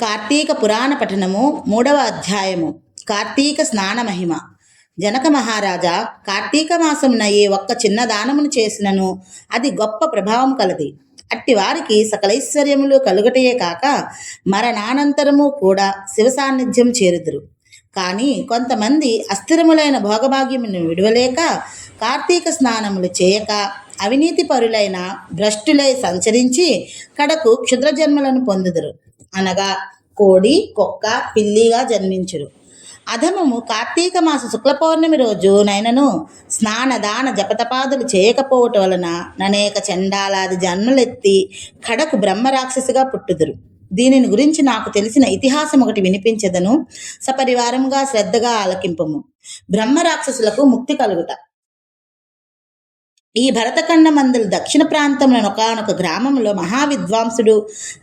కార్తీక పురాణ పఠనము మూడవ అధ్యాయము. కార్తీక స్నాన మహిమ. జనక మహారాజా కార్తీక మాసమున ఏ ఒక్క చిన్న దానమును చేసినను అది గొప్ప ప్రభావం కలది. అట్టి వారికి సకలైశ్వర్యములు కలుగటయే కాక మరణానంతరము కూడా శివ సాన్నిధ్యం చేరుదురు. కానీ కొంతమంది అస్థిరములైన భోగభాగ్యమును విడవలేక కార్తీక స్నానములు చేయక అవినీతి పరులైన భ్రష్టులై సంచరించి కడకు క్షుద్రజన్మలను పొందుదురు. అనగా కోడి కుక్క పిల్లిగా జన్మించురు. అధమము కార్తీక మాస శుక్ల పౌర్ణమి రోజు నైనను స్నాన దాన జపతపాదులు చేయకపోవటం వలన ననేక చండాలాది జన్మలెత్తి కడకు బ్రహ్మరాక్షసిగా పుట్టుదురు. దీనిని గురించి నాకు తెలిసిన ఇతిహాసం ఒకటి వినిపించదను. సపరివారంగా శ్రద్ధగా ఆలకింపము. బ్రహ్మరాక్షసులకు ముక్తి కలుగుట. ఈ భరతఖండమందుల దక్షిణ ప్రాంతంలో ఒకనొక గ్రామంలో మహావిద్వాంసుడు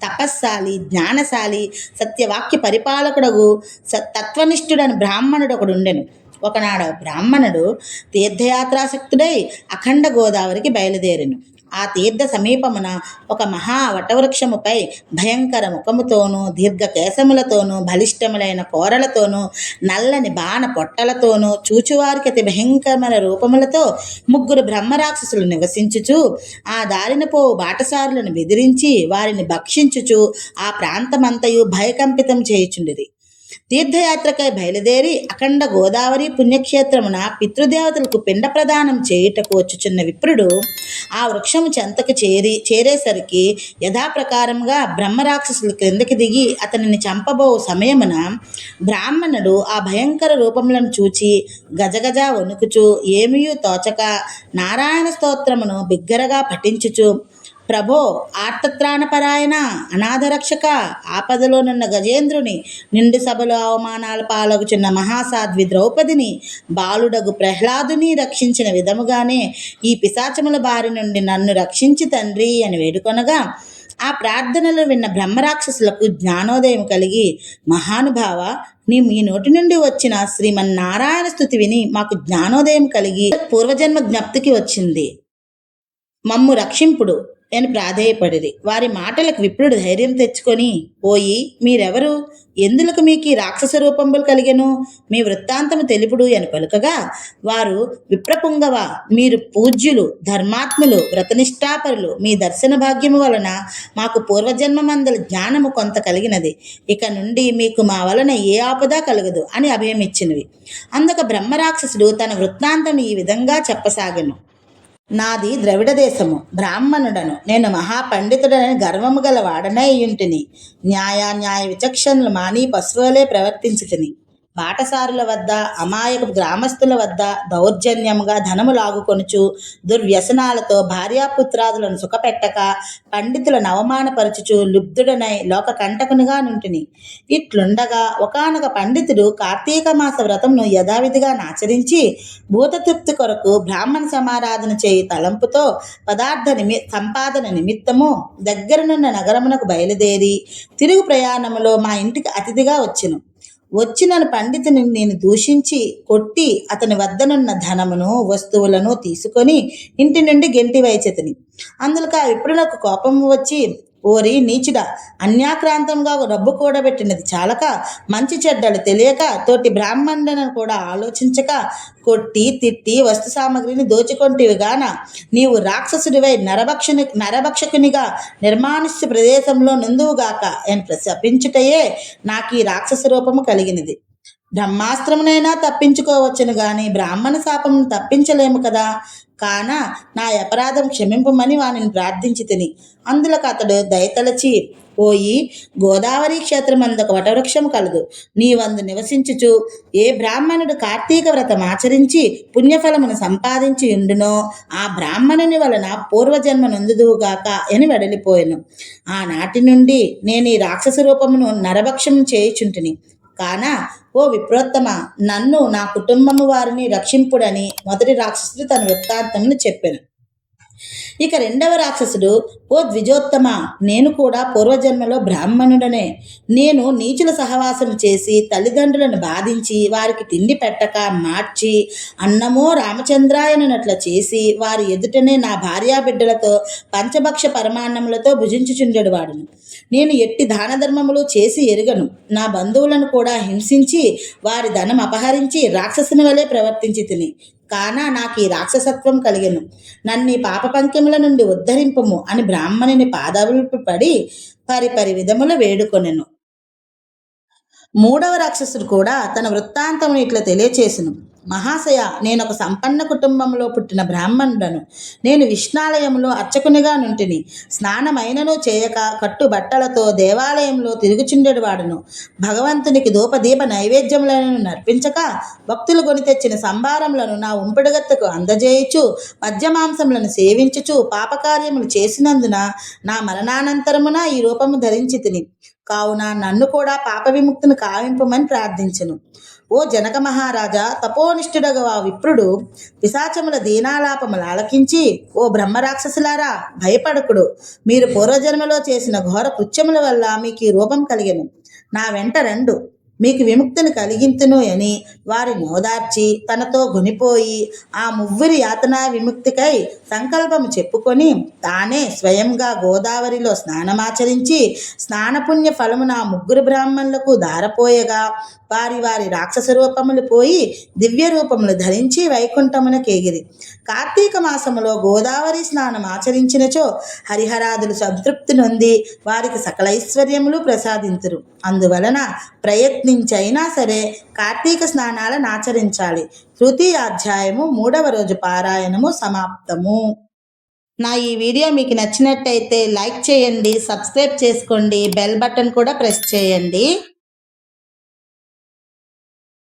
తపస్సాలి జ్ఞానశాలి సత్యవాక్య పరిపాలకుడగు తత్వనిష్ఠుడని బ్రాహ్మణుడు ఒకడు ఉండెను ఒకనాడు బ్రాహ్మణుడు తీర్థయాత్రాశక్తుడై అఖండ గోదావరికి బయలుదేరెను. ఆ తీర్థ సమీపమున ఒక మహా వటవృక్షముపై భయంకర ముఖముతోనూ దీర్ఘ కేశములతోనూ బలిష్టములైన కోరలతోనూ నల్లని బాణ పొట్టలతోనూ చూచువారికి అతి భయంకరమైన రూపములతో ముగ్గురు బ్రహ్మరాక్షసులు నివసించుచు ఆ దారిన పోవు బాటసారులను బెదిరించి వారిని భక్షించుచు ఆ ప్రాంతమంతయు భయకంపితం చేయుచుండిది తీర్థయాత్రకై బయలుదేరి అఖండ గోదావరి పుణ్యక్షేత్రమున పితృదేవతలకు పిండ ప్రదానం చేయుటకు వచ్చుచున్న విప్రుడు ఆ వృక్షము చెంతకు చేరి చేరేసరికి యథాప్రకారంగా బ్రహ్మరాక్షసులు క్రిందకి దిగి అతనిని చంపబో సమయమున బ్రాహ్మణుడు ఆ భయంకర రూపములను చూచి గజగజ వణుకుచు ఏమీయూ తోచక నారాయణ స్తోత్రమును బిగ్గరగా పఠించుచు ప్రభో ఆర్తత్రాణపరాయణ అనాథరక్షక ఆపదలోనున్న గజేంద్రుని నిండు సభలో అవమానాల పాలగుచున్న మహాసాధ్వి ద్రౌపదిని బాలుడగు ప్రహ్లాదుని రక్షించిన విధముగానే ఈ పిశాచముల బారి నుండి నన్ను రక్షించి తండ్రి అని వేడుకొనగా ఆ ప్రార్థనలు విన్న బ్రహ్మరాక్షసులకు జ్ఞానోదయం కలిగి మహానుభావ నీ మీ నోటి నుండి వచ్చిన శ్రీమన్నారాయణ స్థుతి విని మాకు జ్ఞానోదయం కలిగి పూర్వజన్మ జ్ఞప్తికి వచ్చింది. మమ్ము రక్షింపుడు. అని ప్రాధేయపడిరి. వారి మాటలకు విప్రుడు ధైర్యం తెచ్చుకొని పోయి మీరెవరు? ఎందులకు మీకు ఈ రాక్షస రూపంబులు కలిగెను? మీ వృత్తాంతము తెలుపుడు అని పలుకగా వారు విప్రపుంగవ? మీరు పూజ్యులు ధర్మాత్ములు వ్రతనిష్టాపరులు మీ దర్శన భాగ్యము వలన మాకు పూర్వజన్మమందల జ్ఞానము కొంత కలిగినది. ఇక నుండి మీకు మా వలన ఏ ఆపద కలగదు అని అభయమిచ్చినవి. అందుక బ్రహ్మరాక్షసుడు తన వృత్తాంతం ఈ విధంగా చెప్పసాగను. నాది ద్రవిడ దేశము బ్రాహ్మణుడను. నేను మహాపండితుడని గర్వము గల వాడనై ఇంటిని న్యాయ న్యాయ విచక్షణలు మాని పశువులే ప్రవర్తించుతిని. బాటసారుల వద్ద అమాయక గ్రామస్తుల వద్ద దౌర్జన్యముగా ధనము లాగుకొనుచు దుర్వ్యసనాలతో భార్యాపుత్రాదులను సుఖపెట్టక పండితులను అవమానపరచుచు లుబ్ధుడనై లోక కంటకునిగా నుంటిని. ఇట్లుండగా ఒకనొక పండితుడు కార్తీక మాస వ్రతంను యథావిధిగా ఆచరించి భూతతృప్తి కొరకు బ్రాహ్మణ సమారాధన చేయి తలంపుతో పదార్థ నిమి సంపాదన నిమిత్తము దగ్గరనున్న నగరమునకు బయలుదేరి తిరుగు ప్రయాణములో మా ఇంటికి అతిథిగా వచ్చెను. వచ్చిన పండితుని నేను దూషించి కొట్టి అతని వద్దనున్న ధనమును వస్తువులను తీసుకొని ఇంటి నుండి గెంటి వైచెతని. అందులో ఆ విప్రులకు కోపం వచ్చి ఓరి నీచుడా అన్యాక్రాంతంగా రబ్బు కూడబెట్టినది చాలక మంచి చెడ్డలు తెలియక తోటి బ్రాహ్మణులను కూడా ఆలోచించక కొట్టి తిట్టి వస్తు సామగ్రిని దోచుకొంటివి గాన నీవు రాక్షసుడివై నరభక్షని నరభక్షకునిగా నిర్మానుష్య ప్రదేశంలో నుందువుగాక అని ప్రశపించుటయే నాకు ఈ రాక్షస రూపము కలిగినది. బ్రహ్మాస్త్రమునైనా తప్పించుకోవచ్చును గాని బ్రాహ్మణ శాపం తప్పించలేము కదా. కాన నా అపరాధం క్షమింపమని వానిని ప్రార్థించి తిని. అందులకు అతడు దయతలచి పోయి గోదావరి క్షేత్రమందొక వటవృక్షం కలదు. నీవందు నివసించుచు ఏ బ్రాహ్మణుడు కార్తీక వ్రతం ఆచరించి పుణ్యఫలమును సంపాదించి ఉండునో ఆ బ్రాహ్మణుని వలన పూర్వజన్మ నొందుదువుగాక అని వెడలిపోయాను. ఆనాటి నుండి నేను ఈ రాక్షస రూపమును నరభక్షం చేయుచుంటిని. కాన? ఓ విప్రోత్తమ నన్ను నా కుటుంబము వారిని రక్షింపుడని మొదటి రాక్షసుడు తన వృత్తాంతమును చెప్పాను. ఇక రెండవ రాక్షసుడు ఓ ద్విజోత్తమ నేను కూడా పూర్వజన్మలో బ్రాహ్మణుడనే. నేను నీచుల సహవాసం చేసి తల్లిదండ్రులను బాధించి వారికి తిండి పెట్టక మార్చి అన్నమో రామచంద్రాయనట్ల చేసి వారి ఎదుటనే నా భార్యాబిడ్డలతో పంచభక్ష పరమాన్నములతో భుజించుచుండెడు వాడును. నేను ఎట్టి దాన ధర్మములు చేసి ఎరుగను. నా బంధువులను కూడా హింసించి వారి ధనం అపహరించి రాక్షసుని వలె ప్రవర్తించి తిని. కాన నాకు ఈ రాక్షసత్వం కలిగను. నన్ను ఈ పాప పంక్యముల నుండి ఉద్ధరింపము అని బ్రాహ్మణుని పాదములు పడి పరిపరి విధములు వేడుకొనెను. మూడవ రాక్షసుడు కూడా తన వృత్తాంతమును ఇట్లా తెలియచేసును. మహాశయ నేను ఒక సంపన్న కుటుంబంలో పుట్టిన బ్రాహ్మణుడను. నేను విష్ణాలయంలో అర్చకునిగా నుంటిని. స్నానమైనను చేయక కట్టు బట్టలతో దేవాలయంలో తిరుగుచుండెడు వాడును. భగవంతునికి ధూపదీప నైవేద్యములను నర్పించక భక్తులు కొని తెచ్చిన సంభారములను నా ఉంపిడిగత్తకు అందజేయుచు మద్యమాంసములను సేవించుచు పాపకార్యములు చేసినందున నా మరణానంతరమున ఈ రూపము ధరించి తిని. కావున నన్ను కూడా పాప విముక్తిని కావింపమని ప్రార్థించను. ఓ జనక మహారాజా తపోనిష్ఠుడగ ఆ విప్రుడు పిశాచముల దీనాలాపములు ఆలకించి ఓ బ్రహ్మరాక్షసులారా భయపడకుడు. మీరు పూర్వజన్మలో చేసిన ఘోర కృత్యముల వల్ల మీకు ఈ రూపం కలిగను. నా వెంట రెండు. మీకు విముక్తిని కలిగింతును అని వారిని ఓదార్చి తనతో గునిపోయి ఆ మువ్వురి యాతనా విముక్తికై సంకల్పము చెప్పుకొని తానే స్వయంగా గోదావరిలో స్నానమాచరించి స్నానపుణ్య ఫలము నా ముగ్గురు బ్రాహ్మణులకు దారపోయగా వారి వారి రాక్షస రూపములు పోయి దివ్య రూపములు ధరించి వైకుంఠమునకేగిరి కార్తీక మాసములో గోదావరి స్నానం ఆచరించినచో హరిహరాదులు సంతృప్తి నొంది వారికి సకల ఐశ్వర్యములు ప్రసాదింతురు. అందువలన ప్రయత్నించైనా సరే కార్తీక స్నానాలను ఆచరించాలి. తృతీయ అధ్యాయము మూడవ రోజు పారాయణము సమాప్తము. నా ఈ వీడియో మీకు నచ్చినట్టయితే లైక్ చేయండి సబ్స్క్రైబ్ చేసుకోండి బెల్ బటన్ కూడా ప్రెస్ చేయండి.